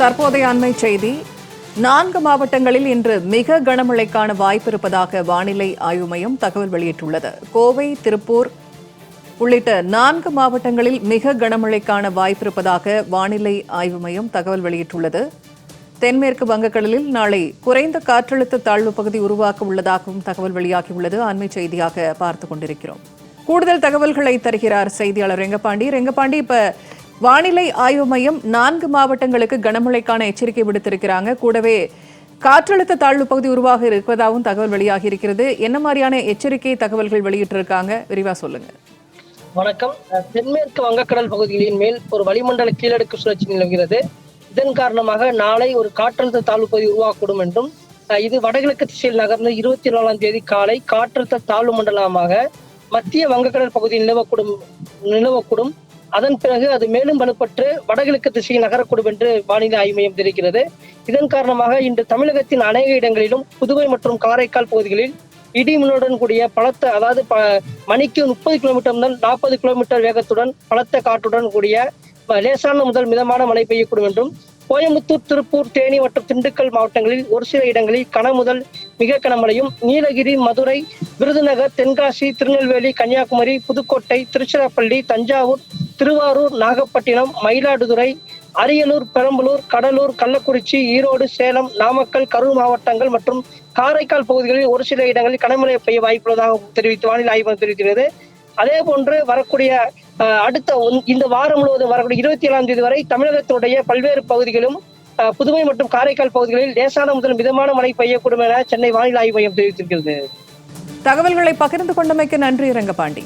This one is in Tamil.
தற்போதைய அண்மை செய்தி. நான்கு மாவட்டங்களில் இன்று மிக கனமழைக்கான வாய்ப்பு இருப்பதாக வானிலை ஆய்வு மையம் தகவல் வெளியிட்டுள்ளது. கோவை திருப்பூர் உள்ளிட்ட நான்கு மாவட்டங்களில் மிக கனமழைக்கான வாய்ப்பு இருப்பதாக வானிலை ஆய்வு மையம் தகவல் வெளியிட்டுள்ளது. தென்மேற்கு வங்கக்கடலில் நாளை குறைந்த காற்றழுத்த தாழ்வு பகுதி உருவாக்க உள்ளதாகவும் தகவல் வெளியாகியுள்ளது. அண்மை செய்தியாக பார்த்துக் கொண்டிருக்கிறோம். கூடுதல் தகவல்களை தருகிறார் செய்தியாளர் ரெங்கப்பாண்டி. ரெங்கப்பாண்டி இப்போ வானிலை ஆய்வு மையம் நான்கு மாவட்டங்களுக்கு கனமழைக்கான எச்சரிக்கை விடுத்திருக்கிறாங்க. கூடவே காற்றழுத்த தாழ்வு பகுதி உருவாக இருப்பதாகவும் தகவல் வெளியாகி இருக்கிறது. என்ன மாதிரியான எச்சரிக்கை தகவல்கள் வெளியிட்டிருக்காங்க? விரிவா சொல்லுங்க. வணக்கம். தென்மேற்கு வங்கக்கடல் பகுதிகளின் மேல் ஒரு வளிமண்டல கீழடுக்கு சுழற்சி நிலவுகிறது. இதன் காரணமாக நாளை ஒரு காற்றழுத்த தாழ்வு பகுதி உருவாகக்கூடும் என்றும் அஹ் இது வடகிழக்கு திசையில் நகர்ந்து இருபத்தி நாலாம் தேதி காலை காற்றழுத்த தாழ்வு மண்டலமாக மத்திய வங்கக்கடல் பகுதியில் நிலவக்கூடும் நிலவக்கூடும். அதன் பிறகு அது மேலும் வலுப்பட்டு வடகிழக்கு திசையில் நகரக்கூடும் என்று வானிலை ஆய்வு மையம் தெரிவிக்கிறது. இதன் காரணமாக இன்று தமிழகத்தின் அநேக இடங்களிலும் புதுவை மற்றும் காரைக்கால் பகுதிகளில் இடி மின்னுடன் கூடிய பலத்த அதாவது மணிக்கு முப்பது கிலோமீட்டர் முதல் நாற்பது கிலோமீட்டர் வேகத்துடன் பலத்த காற்றுடன் கூடிய லேசான முதல் மிதமான மழை பெய்யக்கூடும் என்றும் கோயம்புத்தூர் திருப்பூர் தேனி மற்றும் திண்டுக்கல் மாவட்டங்களில் ஒரு சில இடங்களில் கன முதல் மிக கனமழையும் நீலகிரி மதுரை விருதுநகர் தென்காசி திருநெல்வேலி கன்னியாகுமரி புதுக்கோட்டை திருச்சிராப்பள்ளி தஞ்சாவூர் திருவாரூர் நாகப்பட்டினம் மயிலாடுதுறை அரியலூர் பெரம்பலூர் கடலூர் கள்ளக்குறிச்சி ஈரோடு சேலம் நாமக்கல் கரூர் மாவட்டங்கள் மற்றும் காரைக்கால் பகுதிகளில் ஒரு சில இடங்களில் கனமழை பெய்ய வாய்ப்புள்ளதாக தெரிவித்து வானிலை ஆய்வு தெரிவிக்கிறது அதே போன்று வரக்கூடிய அடுத்த இந்த வாரம் முழுவதும் வரக்கூடிய இருபத்தி ஏழாம் தேதி வரை தமிழகத்தினுடைய பல்வேறு பகுதிகளும் புதுவை மற்றும் காரைக்கால் பகுதிகளில் லேசான முதல் மிதமான மழை பெய்யக்கூடும் என சென்னை வானிலை ஆய்வு மையம் தெரிவித்திருக்கிறது. தகவல்களை பகிர்ந்து கொண்டமைக்கு நன்றி ரங்கபாண்டி.